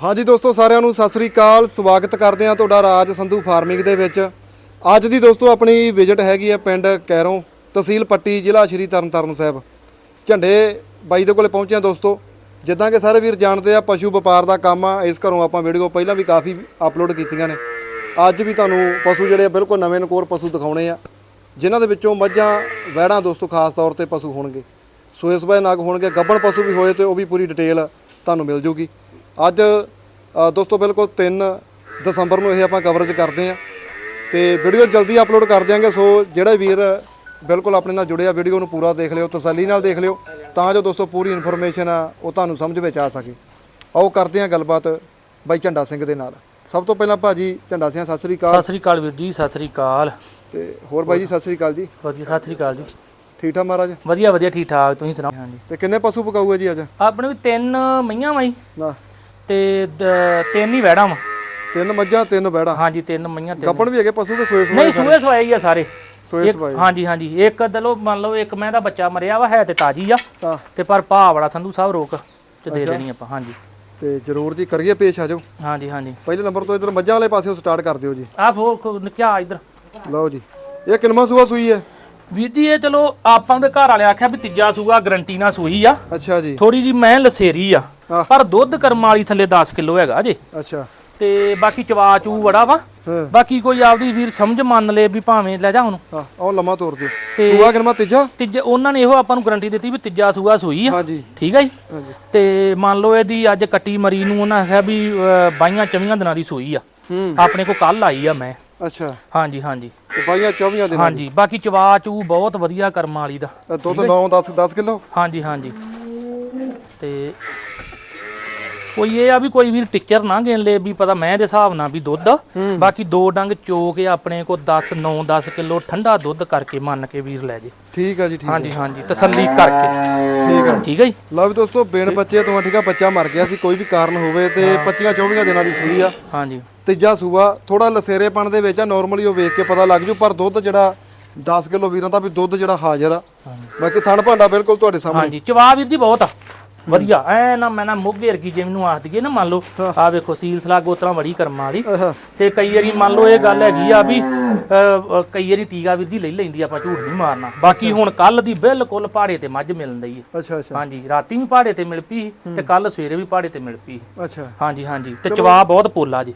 ਹਾਂਜੀ ਦੋਸਤੋ, ਸਾਰਿਆਂ ਨੂੰ ਸਤਿ ਸ੍ਰੀ ਅਕਾਲ। ਸਵਾਗਤ ਕਰਦੇ ਹਾਂ ਤੁਹਾਡਾ ਰਾਜ ਸੰਧੂ ਫਾਰਮਿੰਗ ਦੇ ਵਿੱਚ। ਅੱਜ ਦੀ ਦੋਸਤੋ, ਆਪਣੀ ਵਿਜ਼ਿਟ ਹੈਗੀ ਹੈ ਪਿੰਡ ਕੈਰੋਂ, ਤਹਿਸੀਲ ਪੱਟੀ, ਜ਼ਿਲ੍ਹਾ ਸ਼੍ਰੀ ਤਰਨਤਾਰਨ ਸਾਹਿਬ। ਝੰਡੇ ਬਾਈ ਦੇ ਕੋਲੇ ਪਹੁੰਚੇ ਹਾਂ ਦੋਸਤੋ। ਜਿੱਦਾਂ ਕਿ ਸਾਰੇ ਵੀਰ ਜਾਣਦੇ ਆ, ਪਸ਼ੂ ਵਪਾਰ ਦਾ ਕੰਮ ਆ। ਇਸ ਘਰੋਂ ਆਪਾਂ ਵੀਡੀਓ ਪਹਿਲਾਂ ਵੀ ਕਾਫੀ ਅਪਲੋਡ ਕੀਤੀਆਂ ਨੇ। ਅੱਜ ਵੀ ਤੁਹਾਨੂੰ ਪਸ਼ੂ ਜਿਹੜੇ ਆ, ਬਿਲਕੁਲ ਨਵੇਂ ਨਕੋਰ ਪਸ਼ੂ ਦਿਖਾਉਣੇ ਆ। ਜਿਨ੍ਹਾਂ ਦੇ ਵਿੱਚੋਂ ਮੱਝਾਂ, ਵੈੜਾਂ ਦੋਸਤੋ, ਖਾਸ ਤੌਰ ਤੇ ਪਸ਼ੂ ਹੋਣਗੇ। ਸੋ ਇਸ ਬਾਰੇ ਨਗ ਹੋਣਗੇ, ਗੱਬਣ ਪਸ਼ੂ ਵੀ ਹੋਏ ਤੇ ਉਹ ਵੀ ਪੂਰੀ ਡਿਟੇਲ ਤੁਹਾਨੂੰ ਮਿਲ ਜੂਗੀ। ਅੱਜ ਦੋਸਤੋ ਬਿਲਕੁਲ 3 ਦਸੰਬਰ ਨੂੰ ਇਹ ਆਪਾਂ ਕਵਰੇਜ ਕਰਦੇ ਆ ਤੇ ਵੀਡੀਓ ਜਲਦੀ ਅਪਲੋਡ ਕਰ ਦਿਆਂਗੇ ਸੋ ਜਿਹੜਾ ਵੀਰ ਬਿਲਕੁਲ ਆਪਣੇ ਨਾਲ ਜੁੜਿਆ ਵੀਡੀਓ ਨੂੰ ਪੂਰਾ ਦੇਖ ਲਿਓ ਤਸੱਲੀ ਨਾਲ ਦੇਖ ਲਿਓ ਤਾਂ ਜੋ ਦੋਸਤੋ ਪੂਰੀ ਇਨਫੋਰਮੇਸ਼ਨ ਆ ਉਹ ਤੁਹਾਨੂੰ ਸਮਝ ਵਿੱਚ ਆ ਸਕੇ। ਆਓ ਕਰਦੇ ਹਾਂ ਗੱਲਬਾਤ ਬਾਈ ਝੰਡਾ ਸਿੰਘ ਦੇ ਨਾਲ। ਸਭ ਤੋਂ ਪਹਿਲਾਂ ਭਾਜੀ ਝੰਡਾ ਸਿੰਘ ਸਤਿ ਸ੍ਰੀ ਅਕਾਲ। ਸਤਿ ਸ੍ਰੀ ਅਕਾਲ ਵੀਰ ਜੀ ਸਤਿ ਸ੍ਰੀ ਅਕਾਲ। ਤੇ ਹੋਰ ਬਾਈ ਜੀ ਸਤਿ ਸ੍ਰੀ ਅਕਾਲ ਜੀ। ਵਧੀਆ ਸਤਿ ਸ੍ਰੀ ਅਕਾਲ ਜੀ। ਠੀਕ ਠਾਕ ਮਹਾਰਾਜ? ਵਧੀਆ ਵਧੀਆ ਠੀਕ ਠਾਕ ਤੁਸੀਂ ਸੁਣਾਓ? ਹਾਂਜੀ ਤੇ ਕਿੰਨੇ ਪਸ਼ੂ ਪਕਾਊਗਾ ਜੀ ਅੱਜ? ਆਪਣੇ ਵੀ ਤਿੰਨ ਮਈਆਂ ਵਾਈ ਤੇ ਦ- ਤਿੰਨ ਹੀ ਵੈੜਾਂ ਵਾ। ਤਿੰਨ ਮੱਝਾਂ ਤਿੰਨ ਬੈੜਾ ਹਾਂਜੀ ਤਿੰਨ ਮਈਆਂ ਤਿੰਨ। ਗੱਪਣ ਵੀ ਹੈਗੇ ਪਸ਼ੂ ਕੇ ਸੋਏ ਸੋਏ ਨਹੀਂ ਸੂਏ ਸਵਾਏ ਹੀ ਆ ਸਾਰੇ। ਸੋਏ ਇੱਕ- ਸਵਾਏ ਹਾਂਜੀ ਹਾਂਜੀ। ਇੱਕ ਦਲੋ ਮੰਨ ਲਓ ਇੱਕ ਮੈਂ ਦਾ ਬੱਚਾ ਮਰਿਆ ਵਾ ਹੈ ਤੇ ਤਾਜੀ ਆ। ਤਾਂ। ਤੇ ਪਰ ਭਾ ਬੜਾ ਸੰਧੂ ਸਾਹਿਬ ਰੋਕ ਚ ਦੇ ਦੇਣੀ ਆਪਾਂ ਹਾਂਜੀ। ਤੇ ਜਰੂਰ ਜੀ ਕਰੀਏ ਪੇਸ਼ ਆ ਜਾਓ। ਹਾਂਜੀ ਹਾਂਜੀ। ਪਹਿਲੇ ਨੰਬਰ ਤੋਂ ਇਧਰ ਮੱਝਾਂ ਵਾਲੇ ਪਾਸਿਓਂ ਸਟਾਰਟ ਕਰ ਦਿਓ ਜੀ। ਆ ਫੋ ਨਿਕਿਆ ਇਧਰ। ਲਓ ਜੀ। ਇਹ ਕਿੰਨਵਾਂ ਸੂਆ ਸੂਈ ਹੈ? ਵੀਰ ਜੀ ਇਹ ਚਲੋ ਆਪਾਂ ਦੇ ਘਰ ਵਾਲੇ ਆਖਿਆ ਵੀ ਤੀਜਾ ਸੂਆ ਗਰੰਟੀ ਨਾਲ ਸੂਈ ਆ। ਅੱਛਾ ਜੀ। ਥੋੜੀ ਜੀ ਮੈਂ ਲਸੇਰੀ ਆ। ਪਰ ਦੁੱਧ ਕਰਮ ਵਾਲੀ ਥੱਲੇ 10 ਕਿਲੋ ਹੈਗਾ ਜੇ। ਅੱਛਾ। ਤੇ ਬਾਕੀ ਚਵਾ ਚੂ ਬੜਾ ਵਾ। ਬਾਕੀ ਕੋਈ ਆਪਦੀ ਵੀਰ ਸਮਝ ਮੰਨ ਲੇ ਵੀ ਭਾਵੇਂ ਲੈ ਜਾ ਹੁਣ ਹਾਂ ਉਹ ਲੰਮਾ ਤੋੜ ਦਿਓ। ਸੂਆ ਕਿੰਨਵਾਂ ਤੀਜਾ? ਤੀਜੇ ਉਹਨਾਂ ਨੇ ਇਹੋ ਆਪਾਂ ਨੂੰ ਗਾਰੰਟੀ ਦਿੱਤੀ ਵੀ ਤੀਜਾ ਸੂਆ ਸੂਈ ਆ। ਹਾਂਜੀ। ਠੀਕ ਹੈ ਜੀ? ਤੇ ਮੰਨ ਲਓ ਇਹਦੀ ਅੱਜ ਕੱਟੀ ਮਰੀ ਨੂੰ ਉਹਨਾਂ ਆਖਿਆ ਵੀ ਅਹ, ਬਾਈਆਂ ਚਵੀਆਂ ਦਿਨਾਂ ਦੀ ਸੂਈ ਆ। ਆਪਣੇ ਕੋ ਕੱਲ ਆਈ ਆ ਮੈਂ। ਅੱਛਾ। ਹਾਂਜੀ ਹਾਂਜੀ। ਤੇ ਬਾਈਆਂ 24 ਦਿਨਾਂ ਹਾਂਜੀ ਬਾਕੀ ਚਵਾ ਚੂ ਬਹੁਤ ਵਧੀਆ ਕਰਮਾਂ ਵਾਲੀ ਦੀ। ਦੁੱਧ 9 10 10 ਕਿਲੋ? ਹਾਂਜੀ ਹਾਂਜੀ। ਤੇ ਕੋਈ ਇਹ ਆ ਵੀ ਕੋਈ ਵੀਰ ਟਿੱਚਰ ਨਾ ਗਿਣ ਲੇ ਵੀ ਪਤਾ ਮੈਂ ਦੇ ਹਿਸਾਬ ਨਾਲ ਵੀ ਦੁੱਧ ਬਾਕੀ ਦੋ ਡੰਗ ਚੋ ਕੇ ਆਪਣੇ ਕੋ 10 9 10 ਕਿਲੋ ਠੰਡਾ ਦੁੱਧ ਕਰਕੇ ਮੰਨ ਕੇ ਵੀਰ ਲੈ ਜੇ। ਠੀਕ ਆ ਜੀ ਠੀਕ ਆ। ਹਾਂਜੀ ਹਾਂਜੀ ਤਸੱਲੀ ਕਰਕੇ। ਠੀਕ ਆ। ਠੀਕ ਹੈ ਜੀ? ਲਓ ਵੀ ਦੋਸਤੋ ਬੇਨ ਬੱਚੇ ਤੋਂ ਠੀਕ ਆ ਬੱਚਾ ਮਰ ਗਿਆ ਸੀ ਕੋਈ ਵੀ ਕਾਰਨ ਹੋਵੇ ਤੇ 25 24 ਦਿਨਾਂ ਦੀ ਸੂਈ ਆ। ਹਾਂਜੀ। ਤੀਜਾ ਸੂਆ ਥੋੜਾ ਲਸੇਰੇਪਣ ਦੇ ਵਿੱਚ ਆ ਨਾਰਮਲੀ ਉਹ ਵੇਖ ਕੇ ਪਤਾ ਲੱਗ ਜੂ ਪਰ ਦੁੱਧ ਜਿਹੜਾ 10 ਕਿਲੋ ਵੀਰਾਂ ਦਾ ਵੀ ਦੁੱਧ ਜਿਹੜਾ ਹਾਜ਼ਰ ਆ। ਬਾਕੀ ਥਣ ਭਾਂਡਾ ਬਿਲਕੁਲ ਤੁਹਾਡੇ ਸਾਹਮਣੇ। ਹਾਂਜੀ ਚਵਾ ਵੀਰ ਜੀ ਬਹੁਤ ਆ। ਵਧੀਆ। ਐ ਨਾ ਮੈਂ ਨਾ ਮੁੱਗੇ ਵਰਗੀ ਜਿਵੇਂ ਨੂੰ ਆਖ ਦਈਏ ਨਾ ਮੰਨ ਲਓ ਆ ਵੇਖੋ ਸੀਲ ਸਲਾ ਗੋਤਰਾ ਬੜੀ ਕਰਮਾਂ ਵਾਲੀ। ਤੇ ਕਈ ਵਾਰੀ ਮੰਨ ਲਓ ਇਹ ਗੱਲ ਹੈਗੀ ਆ ਵੀ ਕਈ ਵਾਰੀ ਟੀਕਾ ਵੀਰ ਜੀ ਲੈ ਲੈਂਦੀ ਆਪਾਂ ਝੂਠ ਨਹੀਂ ਮਾਰਨਾ। ਬਾਕੀ ਹੁਣ ਕੱਲ ਦੀ ਬਿਲਕੁਲ ਪਹਾੜੇ ਤੇ ਮੱਝ ਮਿਲਣ ਦਈ ਹੈ ਅੱਛਾ ਅੱਛਾ। ਹਾਂਜੀ ਰਾਤੀ ਵੀ ਪਹਾੜੇ ਤੇ ਮਿਲ ਪਈ ਤੇ ਕੱਲ ਸਵੇਰੇ ਵੀ ਪਹਾੜੇ ਤੇ ਮਿਲ ਪਈ ਅੱਛਾ। ਹਾਂਜੀ ਹਾਂਜੀ। ਤੇ ਚਵਾ ਬਹੁਤ ਪੋਲਾ ਜੀ।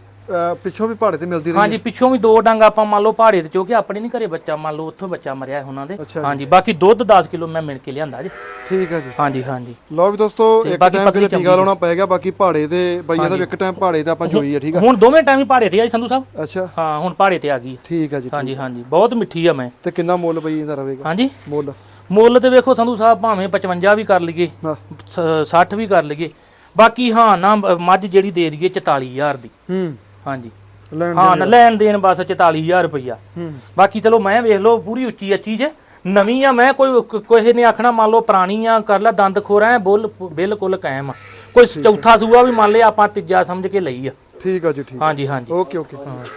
ਪਿੱਛੋਂ ਵੀ ਪਹਾੜੇ ਤੇ ਮਿਲਦੀ ਰਹੀ ਹਾਂਜੀ ਪਿੱਛੋਂ ਵੀ ਦੋ ਡੰਗ ਆਪਾਂ ਮੰਨ ਲਓ ਪਹਾੜੇ ਤੇ ਚੋ ਕੇ ਆਪਣੇ ਨਹੀਂ ਘਰੇ ਬੱਚਾ ਮੰਨ ਲਓ ਉੱਥੋਂ ਬੱਚਾ ਮਰਿਆ ਉਹਨਾਂ ਦੇ। ਹਾਂਜੀ ਬਾਕੀ ਦੁੱਧ 10 ਕਿਲੋ ਮੈਂ ਮਿਣ ਕੇ ਲਿਆਂਦਾ ਜੀ। ਠੀਕ ਆ ਜੀ। ਹਾਂਜੀ ਹਾਂਜੀ। ਲਓ ਵੀ ਦੋਸਤੋ ਇੱਕ ਟਾਈਮ ਤੇ ਟੀਕਾ ਲਾਉਣਾ ਪੈ ਗਿਆ ਬਾਕੀ ਪਹਾੜੇ ਦੇ ਬਈਆਂ ਦਾ ਇੱਕ ਟਾਈਮ ਪਹਾੜੇ ਤੇ ਆਪਾਂ ਚੋਈ ਆ ਠੀਕ ਆ? ਹੁਣ ਦੋਵੇਂ ਟਾਈਮ ਹੀ ਪਹਾੜੇ ਤੇ ਆ ਜੀ ਸੰਧੂ ਸਾਹਿਬ। ਅੱਛਾ। ਹਾਂ ਹੁਣ ਪਹਾੜੇ ਤੇ ਆ ਗਈ। ਠੀਕ ਆ ਜੀ ਹਾਂਜੀ ਹਾਂਜੀ। ਬਹੁਤ ਮਿੱਠੀ ਆ ਮੈਂ। ਤੇ ਕਿੰਨਾ ਮੁੱਲ ਬਈ ਇਹਦਾ ਰਵੇਗਾ ਹਾਂਜੀ। ਮੁੱਲ? ਮੁੱਲ ਤੇ ਵੇਖੋ ਸੰਧੂ ਸਾਹਿਬ ਭਾਵੇਂ 55 ਵੀ ਕਰ ਲਈਏ ਹਾਂ। ਸ- 60 ਵੀ ਕਰ ਲਈਏ। ਬਾਕੀ ਹਾਂ ਨਾ ਮੱਝ ਜਿਹੜੀ ਦੇ ਦਈਏ 44000 ਦੀ। ਹੂੰ। ਹਾਂਜੀ। ਲੈਣ ਹਾਂ ਨਾ ਲੈਣ ਦੇਣ ਬਸ 44000 ਰੁਪਈਆ। ਹੂੰ। ਬਾਕੀ ਚਲੋ ਮੈਂ ਵੇਖ ਲਓ ਪੂਰੀ ਉੱਚੀ ਅੱਛੀ ਜੇ। ਨਵੀਂ ਆ ਮੈਂ ਕੋਈ ਕ- ਕਿਸੇ ਨੇ ਆਖਣਾ ਮੰਨ ਲਓ ਪੁਰਾਣੀ ਆ ਕਰ ਲੈ ਦੰਦ ਖੋਰਾ ਹੈ ਬੁੱਲ ਬਿਲਕੁਲ ਕਾਇਮ ਆ। ਕੋਈ ਚੌਥਾ ਸੂਆ ਵੀ ਮੰਨ ਲਿਆ ਆਪਾਂ ਤੀਜਾ ਸਮਝ ਕੇ ਲਈ ਆ। ਠੀਕ ਆ ਜੀ ਠੀਕ ਹਾਂਜੀ ਹਾਂਜੀ। Okay okay.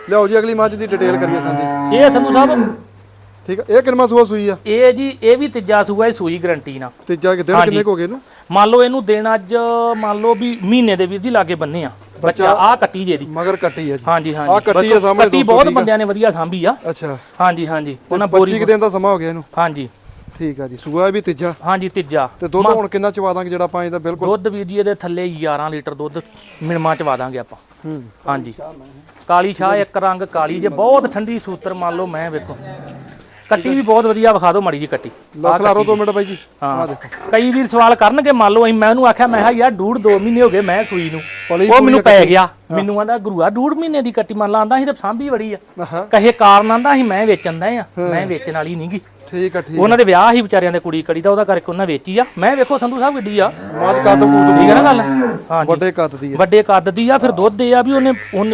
ਲਿਆਓ ਜੀ ਅਗਲੀ ਮੱਝ ਦੀ ਡਿਟੇਲ ਕਰੀਏ ਸਾਂਝੀ। ਇਹ ਸੰਧੂ ਸਾਹਿਬ। ਠੀਕ ਆ? ਇਹ ਕਿੰਨਾ ਸੂਆ ਸੂਈ ਆ? ਇਹ ਜੀ ਇਹ ਵੀ ਤੀਜਾ ਸੂਆ ਹੀ ਸੂਈ ਗਰੰਟੀ ਨਾਲ। ਤੀਜਾ ਕਿ ਦਿਨ ਕਿੰਨੇ ਕੁ ਹੋ ਗਏ ਇਹਨੂੰ? ਮੰਨ ਲਓ ਇਹਨੂੰ ਦਿਨ ਅੱਜ ਮੰਨ ਲਓ ਵੀ ਮਹੀਨੇ ਦੇ ਵੀਰ ਦੀ ਲਾਗੇ ਬੰਨੇ ਆ। ਬੱਚਾ ਆ ਕੱਟੀ ਜੇ ਦੀ। ਮਗਰ ਕੱਟੀ ਆ ਜੀ। ਹਾਂਜੀ ਆਹ ਹਾਂਜੀ ਕੱਟੀ ਆ ਸਾਹਮਣੇ ਕੱਟੀ ਦੋਸਤੋ, ਬਹੁਤ ਠੀਕ ਆ। ਬੰਦਿਆਂ ਨੇ ਵਧੀਆ ਸਾਂਭੀ ਆ। ਅੱਛਾ। ਹਾਂਜੀ ਹਾਂਜੀ। ਉਹਨਾਂ 25 ਬੋਰੀ ਕੁ ਦਿਨ ਦਾ ਸਮਾਂ ਹੋ ਗਿਆ ਇਹਨੂੰ? ਹਾਂਜੀ। ਠੀਕ ਆ ਜੀ। ਸੂਆ ਵੀ ਤੀਜਾ? ਹਾਂਜੀ ਤੀਜਾ। ਤੇ ਦੁੱਧ ਹੁਣ ਕਿੰਨਾ ਚਵਾ ਦਾਂਗੇ ਜਿਹੜਾ ਆਪਾਂ ਇਹਦਾ ਬਿਲਕੁਲ ਦੁੱਧ ਵੀਰ ਜੀ ਇਹਦੇ ਥੱਲੇ 11 ਲੀਟਰ ਦੁੱਧ ਮਿਣਮਾ ਚਵਾ ਦਾਂਗੇ ਆਪਾਂ। ਹੂੰ। ਹਾਂਜੀ। ਕਾਲੀ ਸ਼ਾਹ ਇੱਕ ਰੰਗ ਕਾਲੀ ਜੇ ਬਹੁਤ ਠੰਡੀ ਸੂਤਰ ਮੰਨ ਲਓ ਮੈਂ ਵੇਖੋ। ਕੱਟੀ ਵੀ ਬਹੁਤ ਵਧੀਆ ਵਿਖਾ ਦਿਓ ਮਾੜੀ ਜੀ ਕੱਟੀ। ਲੱਖ ਲਾਰੋ 2 ਮਿੰਟ ਬਾਈ ਜੀ ਆ ਹਾਂ ਕਈ ਵੀਰ ਸਵਾਲ ਕਰਨਗੇ ਮੰਨ ਲਓ ਅਸੀਂ ਮੈਂ ਉਹਨੂੰ ਆਖਿਆ ਮੈਂ ਕਿਹਾ ਯਾਰ ਡੂੜ 2 ਮਹੀਨੇ ਹੋ ਗਏ ਮੈਂ ਸੂਈ ਨੂੰ। ਉਹ ਮੈਨੂੰ ਪੈ ਗਿਆ। ਮੈਨੂੰ ਆਂਦਾ ਗੁਰੂਆ ਡੂੜ ਮਹੀਨੇ ਦੀ ਕੱਟੀ ਮੰਨ ਲਾ ਆਂਦਾ ਸੀ ਤਾਂ ਸਾਂਭੀ ਬੜੀ ਆ। ਕਹੇ ਕਾਰਨ ਆਂਦਾ ਸੀ ਮੈਂ ਵੇਚਣ ਦਾ ਆ। ਮੈਂ ਵੇਚਣ ਵਾਲੀ ਨਹੀਂਗੀ ਠੀਕ ਆ ਠੀਕ ਉਹਨਾਂ ਦੇ ਵਿਆਹ ਹੀ ਵਿਚਾਰਿਆਂ ਦੇ ਕੁੜੀ ਕੜੀ ਦਾ ਉਹਦਾ ਕਰਕੇ ਉਹਨਾਂ ਵੇਚੀ ਆ। ਮੈਂ ਵੇਖੋ ਸੰਧੂ ਸਾਹਿਬ ਗੱਡੀ ਆ। ਮੱਝ ਕੱਦ ਕੂਦ ਠੀਕ ਹੈ ਨਾ ਗੱਲ? ਹਾਂਜੀ ਵੱਡੇ ਕੱਦ ਦੀ ਆ। ਵੱਡੇ ਕੱਦ ਦੀ ਆ ਫਿਰ ਦੁੱਧ ਇਹ ਆ ਵੀ ਉਹਨੇ ਉਹਨ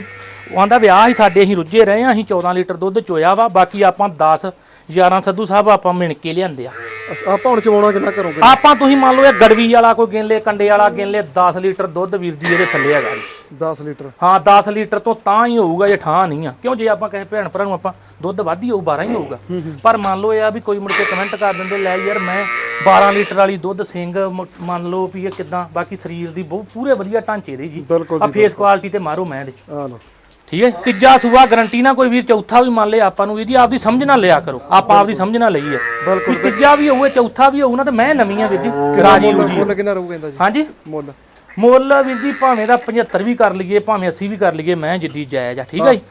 ਆਂਦਾ ਵਿਆਹ ਹੀ ਸਾਡੇ ਅਸੀਂ ਰੁੱਝੇ ਰਹੇ ਆ ਅਸੀਂ 14 ਲੀਟਰ ਦੁੱਧ ਚੋਇਆ ਵਾ ਬਾਕੀ ਆਪਾਂ 10 11 ਸੰਧੂ ਸਾਹਿਬ ਆਪਾਂ ਮਿਣ ਕੇ ਲਿਆਂਦੇ ਆ। ਆਪਾਂ ਹੁਣ ਚਵਾਉਣਾ ਕਿੰਨਾ ਕਰੋਗੇ? ਆਪਾਂ ਤੁਸੀਂ ਮੰਨ ਲਓ ਇਹ ਗੜਵੀ ਵਾਲਾ ਕੋਈ ਗਿਣ ਲੇ ਕੰਡੇ ਵਾਲਾ ਗਿਣ ਲੇ 10 ਲੀਟਰ ਦੁੱਧ ਵੀਰ ਜੀ ਇਹਦੇ ਥੱਲੇ ਹੈਗਾ ਜੀ। 10 ਲੀਟਰ। ਹਾਂ 10 ਲੀਟਰ ਤੋਂ ਤਾਂ ਹੀ ਹੋਊਗਾ ਜੇ ਠਾਂ ਨਹੀਂ ਆ। ਕਿਉਂ ਜੇ ਆਪਾਂ ਕਹੇ ਭੈਣ ਭਰਾ ਨੂੰ ਆਪਾਂ ਦੁੱਧ ਵੱਧ ਹੀ ਹੋਊ 12 ਹੀ ਹੋਊਗਾ। ਪਰ ਮੰਨ ਲਓ ਇਹ ਆ ਵੀ ਕੋਈ ਮੁੜ ਕੇ ਕਮੈਂਟ ਕਰ ਦਿੰਦੇ ਲੈ ਯਾਰ ਮੈਂ 12 ਲੀਟਰ ਵਾਲੀ ਦੁੱਧ ਸਿੰਘ ਮ- ਮੰਨ ਲਓ ਵੀ ਇਹ ਕਿਦਾਂ ਬਾਕੀ ਸਰੀਰ ਦੀ ਬਹੁਤ ਪੂਰੇ ਵਧੀਆ ਢਾਂਚੇ ਦੇ ਜੀ। ਬਿਲਕੁਲ ਆ ਫੇਸ ਕੁਆਲਿਟੀ ਤੇ ਮਾਰੋ ਮੈਂ ਦੇ ਆ ਲਓ। ਠੀਕ ਹੈ? ਤੀਜਾ ਸੂਆ ਗਰੰਟੀ ਨਾ ਕੋਈ ਵੀਰ ਚੌਥਾ ਵੀ ਮੰਨ ਲੇ ਆਪਾਂ ਨੂੰ ਜੀ ਆਪਦੀ ਸਮਝ ਨਾਲ ਲਿਆ ਕਰੋ। ਆਪਾਂ ਆਪਦੀ ਸਮਝ ਨਾਲ ਲਈ ਹੈ। ਬਿਲਕੁਲ ਤੀਜਾ ਵੀ ਹੋਊਗਾ ਚੌਥਾ ਵੀ ਹੋਊ ਨਾ ਤੇ ਮੈਂ ਨਵੀਂ ਆ ਵੀਰ ਜੀ। ਰਾਜੀ ਮੁੱਲ ਰੂਜੀ। ਮੁੱਲ ਕਿੰਨਾ ਰਹੂਗਾ ਇਹਦਾ ਜੀ? ਹਾਂਜੀ? ਮੁੱਲ। ਮੁੱਲ ਵੀਰ ਜੀ ਭਾਵੇਂ ਦਾ 75 ਵੀ ਕਰ ਲਈਏ ਭਾਵੇਂ 80 ਵੀ ਕਰ ਲਈਏ ਮੈਂ ਜਿੱਡੀ ਜਾਇਜ਼ ਆ ਠੀਕ ਹੈ ਜੀ?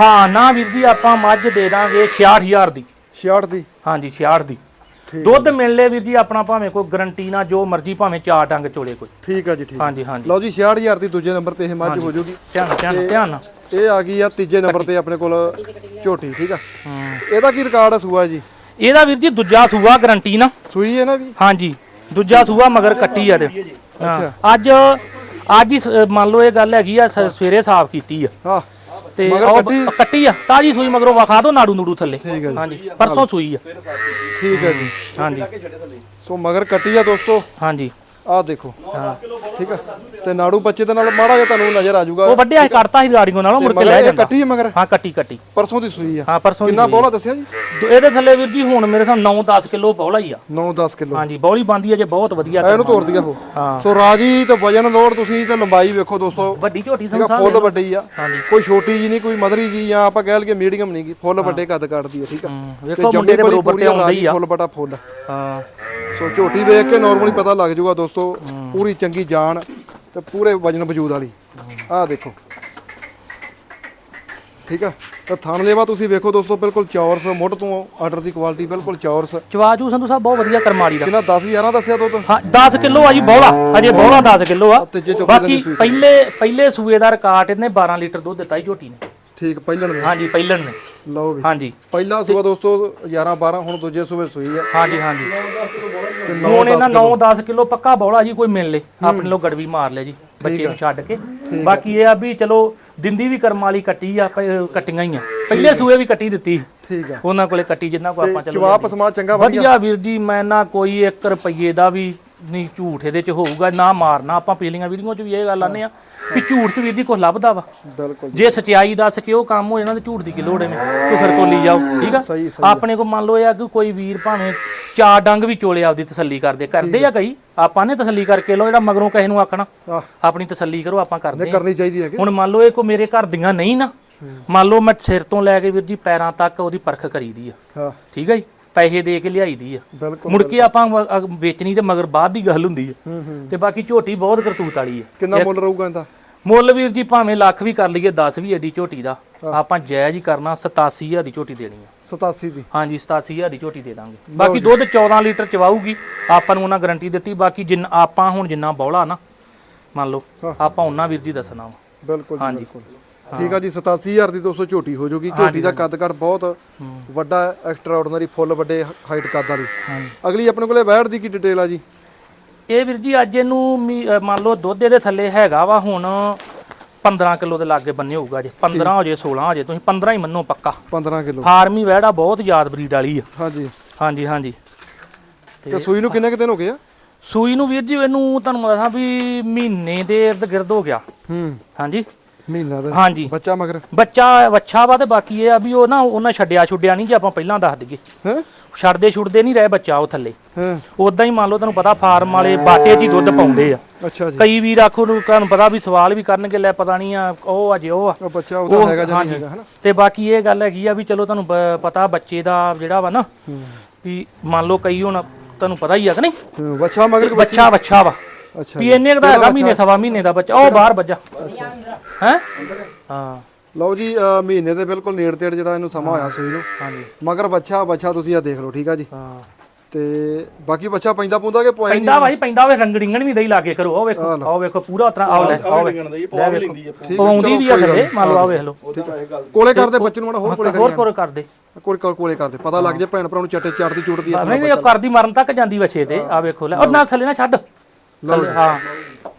ਹਾਂ। ਨਾ ਵੀਰ ਜੀ ਆਪਾਂ ਮੱਝ ਦੇ ਦਾਂਗੇ 66000 ਦੀ। 66 ਦੀ? ਹਾਂਜੀ 66 ਦੀ। ਦੁੱਧ ਮਿਲ ਲੇ ਵੀਰ ਜੀ ਆਪਣਾ ਭਾਵੇਂ ਕੋਈ ਗਰੰਟੀ ਨਾ ਜੋ ਮਰਜ਼ੀ ਭਾਵੇਂ ਚਾਰ ਡੰਗ ਚੋਲੇ ਕੋਈ। ਠੀਕ ਆ ਜੀ ਠੀਕ ਹਾਂਜੀ ਹਾਂਜੀ। ਲਓ ਜੀ 66000 ਦੀ ਦੂਜੇ ਨੰਬਰ ਤੇ ਇਹ ਮੱਝ ਹੋ ਜਾਊਗੀ ਧਿਆਨ ਧਿਆਨ ਧਿਆਨ ਨਾਲ। ਇਹ ਆ ਗਈ ਆ ਤੀਜੇ ਨੰਬਰ ਤੇ ਆਪਣੇ ਕੋਲ ਝੋਟੀ ਠੀਕ ਆ? ਹੂੰ ਇਹਦਾ ਕੀ ਰਿਕਾਰਡ ਆ ਸੂਆ ਜੀ? ਇਹਦਾ ਵੀਰ ਜੀ ਦੂਜਾ ਸੂਆ ਗਰੰਟੀ ਨਾ। ਸੂਈ ਹੈ ਨਾ ਵੀ? ਹਾਂਜੀ ਦੂਜਾ ਸੂਆ ਮਗਰ ਕੱਟੀ ਆ ਤੇ। ਅੱਜ ਅੱਜ ਹੀ ਮੰਨ ਲਓ ਇਹ ਗੱਲ ਹੈਗੀ ਆ ਸਵੇਰੇ ਸਾਫ਼ ਕੀਤੀ ਆ। ਹਾਂ। ਤੇ ਉਹ ਕੱਟੀ? ਆ ਤਾਜੀ ਸੂਈ ਮਗਰੋਂ ਵਿਖਾ ਦੋ ਨਾੜੂ ਨੂੜੂ ਥੱਲੇ। ਠੀਕ ਹੈ ਜੀ। ਹਾਂਜੀ ਪਰਸੋਂ ਸੂਈ ਆ। ਠੀਕ ਹੈ ਜੀ। ਹਾਂਜੀ। ਸੋ ਮਗਰ ਕੱਟੀ ਆ ਦੋਸਤੋ। ਹਾਂਜੀ। ਆਹ ਦੇਖੋ। ਠੀਕ ਆ? ਤੇ ਨਾੜੂ ਬੱਚੇ ਦੇ ਨਾਲ ਮਾੜਾ ਜਿਹਾ ਤੁਹਾਨੂੰ ਨਜ਼ਰ ਆ ਜਾਊਗਾ। ਉਹ ਵੱਡਿਆ ਕੱਟਤਾ ਸੀ ਗਾੜੀਆਂ ਨਾਲੋਂ ਮੁੜ ਕੇ ਲੈ ਜਾਂਦਾ। ਕੱਟੀ ਹੈ ਮਗਰ? ਹਾਂ ਕੱਟੀ ਕੱਟੀ। ਪਰਸੋਂ ਦੀ ਸੂਈ ਆ। ਹਾਂ ਪਰਸੋਂ ਦੀ ਕਿੰਨਾ ਆ। ਬੋਲਾ ਦੱਸਿਆ ਜੀ? ਇਹਦੇ ਥੱਲੇ ਵੀਰ ਜੀ ਹੁਣ ਮੇਰੇ ਸਾਹ 9-10 ਕਿਲੋ ਬੌਲਾ ਹੀ ਆ। 9-10 ਕਿਲੋ। ਹਾਂਜੀ ਬੌਲੀ ਬੰਦੀ ਆ ਜੇ ਬਹੁਤ ਵਧੀਆ ਇਹਨੂੰ ਤੋੜ ਦਿਆ ਉਹ ਹਾਂ। ਸੋ ਰਾਜੀ ਤੇ ਵਜਨ ਲੋਡ ਤੁਸੀਂ ਤੇ ਲੰਬਾਈ ਵੇਖੋ ਦੋਸਤੋ। ਵੱਡੀ ਝੋਟੀ ਆ ਸੰਸਾਰ ਫੁੱਲ ਵੱਡੀ ਆ। ਹਾਂਜੀ। ਕੋਈ ਛੋਟੀ ਜੀ ਨਹੀਂ ਕੋਈ ਮਦਰੀ ਜੀ ਜਾਂ ਆਪਾਂ ਕਹਿ ਲਈਏ ਮੀਡੀਅਮ ਨਹੀਂ ਗੀ। ਫੁੱਲ ਵੱਡੇ ਕੱਦ ਕੱਟਦੀ ਆ ਠੀਕ ਆ। ਹੂੰ, ਵੇਖੋ ਮੁੰਡੇ ਦੇ ਬਰੋਬਰ ਤੇ ਆਉਂਦਾ ਹੀ ਆ। ਫੁੱਲ ਬਟਾ ਫੁੱਲ। ਹਾਂ। ਸੋ ਝੋਟੀ ਵੇਖ ਕੇ ਨਾਰਮਲੀ ਪਤਾ ਲੱਗ ਜਾਊਗਾ ਦੋਸਤੋ ਪੂਰੀ ਚੰਗੀ ਜਾਨ ਤੇ ਪੂਰੇ ਵਜਨ ਵਜੂਦ ਵਾਲੀ। ਆਹ ਦੇਖੋ। ਠੀਕ ਆ? ਤਾਂ ਥਣ ਲੇਵਾ ਤੁਸੀਂ ਵੇਖੋ ਦੋਸਤੋ ਬਿਲਕੁਲ ਚੌਰਸ ਮੁੱਢ ਤੋਂ ਆਰਡਰ ਦੀ ਕੁਆਲਿਟੀ ਬਿਲਕੁਲ ਚੌਰਸ। ਚਵਾਜੂ ਸੰਧੂ ਸਾਹਿਬ ਬਹੁਤ ਵਧੀਆ ਕਰਮਾਲੀ ਦਾ। ਕਿੰਨਾ 10 11 ਦੱਸਿਆ ਦੁੱਧ ਹਾਂ 10 ਕਿਲੋ ਆ ਜੀ ਬੌਲਾ ਅਜੇ ਬੌਲਾ 10 ਕਿਲੋ ਆ। ਬਾਕੀ। ਪਹਿਲੇ ਪਹਿਲੇ ਸੂਏ ਦਾ ਰਿਕਾਰਡ ਇਹਨੇ 12 ਲੀਟਰ ਦੁੱਧ ਦਿੱਤਾ ਜੀ ਝੋਟੀ ਨੇ। ਠੀਕ ਪਹਿਲਣ ਦੇ ਹਾਂਜੀ ਪਹਿਲਣ ਨੇ। ਲਓ ਵੀ। ਹਾਂਜੀ। ਪਹਿਲਾ ਸੂਆ ਦੋਸਤੋ 11 12 ਹੁਣ ਦੂਜੇ ਸੂਬੇ ਸੂਈ ਆ। ਹਾਂਜੀ ਹਾਂਜੀ। ਤੇ ਹੁਣ ਇਹਨਾਂ 9-10 ਕਿਲੋ ਪੱਕਾ ਬੌਲਾ ਜੀ ਕੋਈ ਮਿਲ ਲੇ। ਆਪਣੇ ਲੋ ਗੜਵੀ ਮਾਰ ਲਿਆ ਜੀ ਬੱਚੇ ਨੂੰ ਛੱਡ ਕੇ। ਬਾਕੀ ਇਹ ਆ ਵੀ ਚਲੋ ਦਿੰਦੀ ਵੀ ਕਰਮ ਵਾਲੀ ਕੱਟੀ ਆ ਕੱਟੀਆਂ ਹੀ ਆ। ਪਹਿਲੇ ਸੂਏ ਵੀ ਕੱਟੀ ਦਿੱਤੀ ਠੀਕ ਆ। ਉਹਨਾਂ ਕੋਲੇ ਕੱਟੀ ਜਿੰਨਾ ਕੋ ਆਪਾਂ ਚਲੋ ਜਵਾਬ ਸਮਾ ਚੰਗਾ ਵਧੀਆ। ਵੀਰ ਜੀ ਮੈਂ ਨਾ ਕੋਈ 1 ਰੁਪਏ ਦਾ ਵੀ ਨਹੀਂ ਝੂਠ ਇਹਦੇ ਚ ਹੋਊਗਾ ਨਾ ਮਾਰਨਾ ਆਪਾਂ ਪੀਲੀਆਂ ਵੀਡੀਓ ਚ ਵੀ ਇਹ ਗੱਲ ਆਨੇ ਆ ਵੀ ਝੂਠ ਚ ਵੀਰ ਜੀ ਕੁਝ ਲੱਭਦਾ ਵਾ। ਬਿਲਕੁਲ ਜੇ। ਸਚਾਈ ਦੱਸ ਕੇ ਉਹ ਕੰਮ ਹੋ ਜਾਣਾ ਤੇ ਝੂਠ ਦੀ ਕੀ ਲੋੜ ਐ ਤੂੰ ਫਿਰ ਤੋਲੀ ਜਾਓ ਠੀਕ ਆ? ਆਪਣੇ ਕੋ ਮੰਨ ਲਓ ਇਹ ਆ ਕਿ ਕੋਈ ਵੀਰ ਭਾਵੇਂ ਚਾਰ ਡੰਗ ਵੀ ਚੋਲੇ ਆਪਦੀ ਤਸੱਲੀ ਕਰਦੇ ਕਰਦੇ ਆ ਕਈ? ਆਪਾਂ ਨੇ ਤਸੱਲੀ ਕਰਕੇ ਲੋ ਜਿਹੜਾ ਮਗਰੋਂ ਕਿਸੇ ਨੂੰ ਆਖਣਾ। ਆਪਣੀ ਤਸੱਲੀ ਕਰੋ ਆਪਾਂ ਕਰਦੇ ਨਹੀਂ ਆ ਕਰਨੀ ਚਾਹੀਦੀ ਹੈ ਕਿ ਹੁਣ ਮੰਨ ਲਓ ਇਹ ਕੋ ਮੇਰੇ ਘਰ ਦੀਆਂ ਨਹੀਂ ਨਾ ਮੰਨ ਲਓ ਮੈਂ ਸਿਰ ਤੋਂ ਲੈ ਕੇ ਵੀਰ ਜੀ ਪੈਰਾਂ ਤੱਕ ਉਹਦੀ ਪਰਖ ਕਰੀਦੀ ਆ। ਠੀਕ ਹੈ ਜੀ? ਪੈਸੇ ਦੇ ਕੇ ਲਿਆਈਦੀ ਆ। ਬਿਲਕੁਲ ਮੁੜ ਕੇ ਆਪਾਂ ਵ- ਅਗ- ਵੇਚਣੀ ਤੇ ਮਗਰ ਬਾਅਦ ਦੀ ਗੱਲ ਹੁੰਦੀ ਆ। ਤੇ ਬਾਕੀ ਝੋਟੀ ਬਹੁਤ ਕਰਤੂਤ ਵਾਲੀ ਆ। ਕਿੰਨਾ ਮੁੱਲ ਰਹੂਗਾ ਇਹਦਾ? ਮੁੱਲ ਵੀਰ ਜੀ ਭਾਵੇਂ ਲੱਖ ਵੀ ਕਰ ਲਈਏ 10 ਵੀ ਐਡੀ ਝੋਟੀ ਦਾ ਆਪਾਂ ਜਾਇਜ਼ ਹੀ ਕਰਨਾ 87000 ਦੀ ਝੋਟੀ ਦੇਣੀ ਆ। 87 ਦੀ। ਹਾਂਜੀ 87000 ਦੀ ਝੋਟੀ ਦੇ ਦਾਂਗੇ। ਬਾਕੀ ਦੁੱਧ 14 ਲੀਟਰ ਚਵਾਊਗੀ ਆਪਾਂ ਨੂੰ ਉਹਨਾਂ ਗਾਰੰਟੀ ਦਿੱਤੀ। ਬਾਕੀ ਜਿੰਨਾ ਆਪਾਂ ਹੁਣ ਜਿੰਨਾ ਬੌਲਾ ਨਾ ਮੰਨ ਲਓ ਆਪਾਂ ਉਹਨਾਂ ਵੀਰ ਜੀ ਦੱਸਣਾ ਵਾ। ਬਿਲਕੁਲ ਜੀ ਬਿਲਕੁਲ। ਠੀਕ ਆ ਜੀ 87000 ਦੀ 200 ਝੋਟੀ ਹੋ ਜਾਊਗੀ ਝੋਟੀ ਦਾ ਕੱਦ ਕੱਦ ਬਹੁਤ ਵੱਡਾ ਐਕਸਟਰਾ ਆਰਡੀਨਰੀ ਫੁੱਲ ਵੱਡੇ ਹਾਈਟ ਕੱਦ ਵਾਲੀ ਅਗਲੀ ਆਪਣੇ ਕੋਲੇ ਬੈੜ ਦੀ ਕੀ ਡਿਟੇਲ ਆ ਜੀ? ਇਹ ਵੀਰ ਜੀ ਅੱਜ ਇਹਨੂੰ ਮੰਨ ਲਓ ਦੁੱਧ ਇਹਦੇ ਥੱਲੇ ਹੈਗਾ ਵਾ ਹੁਣ 15 ਕਿਲੋ ਦੇ ਲਾਗੇ ਬੰਨੇ ਹੋਊਗਾ ਜੇ। 15 ਹੋ ਜੇ 16 ਹੋ ਜੇ ਤੁਸੀਂ 15 ਹੀ ਮੰਨੋ ਪੱਕਾ। 15 ਕਿਲੋ। ਫਾਰਮੀ ਵਹਿੜਾ ਬਹੁਤ ਯਾਦ ਬਰੀਡ ਵਾਲੀ ਆ। ਹਾਂਜੀ। ਹਾਂਜੀ ਹਾਂਜੀ। ਤੇ ਸੂਈ ਨੂੰ ਕਿੰਨੇ ਕੁ ਦਿਨ ਹੋ ਗਏ ਆ? ਸੂਈ ਨੂੰ ਵੀਰ ਜੀ ਇਹਨੂੰ ਤੁਹਾਨੂੰ ਦੱਸਾਂ ਵੀ ਮਹੀਨੇ ਦੇ ਇਰਦ ਗਿਰਦ ਹੋ ਗਿਆ। ਹੂੰ। ਹਾਂਜੀ। ਮਹੀਨਾ ਦਾ। ਹਾਂਜੀ। ਬੱਚਾ ਮਗਰ? ਬੱਚਾ ਵੱਛਾ ਵਾ ਤੇ ਬਾਕੀ ਇਹ ਆ ਵੀ ਉਹ ਨਾ ਉਹਨਾਂ ਛੱਡਿਆ ਛੁੱਡਿਆ ਨਹੀਂ ਜੇ ਆਪਾਂ ਪਹਿਲਾਂ ਦੱਸ ਦਈਏ। ਹੈ? ਛੱਡਦੇ ਛੁੱਡਦੇ ਨਹੀਂ ਰਹੇ ਬੱਚਾ ਉਹ ਥੱਲੇ। ਹਾਂ? ਉਦਾਂ ਹੀ ਮੰਨ ਲਓ ਤੁਹਾਨੂੰ ਪਤਾ ਫਾਰਮ ਵਾਲੇ ਬਾਟੇ 'ਚ ਹੀ ਦੁੱਧ ਪਾਉਂਦੇ ਆ। ਅੱਛਾ ਜੀ। ਕਈ ਵੀਰ ਆਖੋ ਨੂੰ ਤੁਹਾਨੂੰ ਪਤਾ ਵੀ ਸਵਾਲ ਵੀ ਕਰਨਗੇ ਲੈ ਪਤਾ ਨਹੀਂ ਆ ਉਹ ਅਜੇ ਉਹ ਆ। ਉਹ ਬੱਚਾ ਉਹਦਾ ਉਹ- ਹੈਗਾ ਜਾਂ ਨਹੀਂ। ਹੈਗਾ ਹਨਾ? ਤੇ ਬਾਕੀ ਇਹ ਗੱਲ ਹੈਗੀ ਆ ਵੀ ਚਲੋ ਤੁਹਾਨੂੰ ਪਤਾ ਬੱਚੇ ਦਾ ਜਿਹੜਾ ਵਾ ਨਾ ਵੀ ਮੰਨ ਲਓ ਕਈ ਹੁਣ ਤੁਹਾਨੂੰ ਪਤਾ ਹੀ ਆ ਕਿ ਨਹੀਂ? ਬੱਚਾ ਮਗਰ ਬੱਚੀ ਬੱਚਾ ਵੱਛਾ ਵਾ। ਅੱਛਾ ਕੁ ਦਾ ਹੈਗਾ ਮਹੀਨੇ ਸਵਾ ਮਹੀਨੇ ਦਾ ਬੱਚਾ ਉਹ ਬਾਹਰ ਬੱਜਾ ਹੈ? ਹਾਂ। ਲਓ ਜੀ ਮਹੀਨੇ ਦੇ ਬਿਲਕੁਲ ਨੇੜ ਤੇੜ ਜਿਹੜਾ ਇਹਨੂੰ ਸਮਾਂ ਹੋਇਆ ਸੂਈ ਨੂੰ। ਹਾਂਜੀ। ਮਗਰ ਬੱਚਾ ਬੱਚਾ ਤੁਸੀਂ ਆ ਦੇਖ ਲਓ ਠੀਕ ਆ ਜੀ। ਹਾਂ। ਤੇ ਬਾਕੀ ਬੱਚਾ ਪੈਂਦਾ ਪੁੰਦਾ ਕਿ ਪੁਆਇੰਟ ਪੈਂਦਾ ਭਾਈ ਪੈਂਦਾ ਵੇ ਰੰਗੜਿੰਗਣ ਵੀ ਦਈ ਲਾਗੇ ਕਰੋ। ਉਹ ਵੇਖੋ ਆਹ ਵੇਖੋ ਪੂਰਾ ਉਤਰਾ ਆਹ ਲੈ ਆਹ ਵੇ ਲੈ ਵੇਖੋ। ਪਾਉਂਦੀ ਵੀ ਆ ਥੱਲੇ ਮੰਨ ਲਓ ਆਹ ਵੇਖ ਲਓ। ਕੋਲੇ ਕਰਦੇ ਬੱਚੇ ਨੂੰ ਮਾੜਾ ਹੋਰ ਕੋਲੇ ਹੋਰ ਕੋਲ ਕਰਦੇ। ਕੋਲੇ ਕੋਲੇ ਕਰਦੇ ਪਤਾ ਲੱਗ ਜੇ ਭੈਣ ਭਰਾ ਨੂੰ ਚੱਟੇ ਚੜਦੀ ਚੁੜਦੀ ਆ ਨਹੀਂ ਨਹੀਂ ਉਹ ਕਰਦੀ ਮਰਨ ਤੱਕ ਜਾਂਦੀ ਵਛੇ ਤੇ ਆ ਵੇਖੋ ਲੈ ਉਹ ਨਾਲ ਥੱਲੇ ਨਾ ਛੱਡ। ਥੱਲੇ, ਹਾਂ।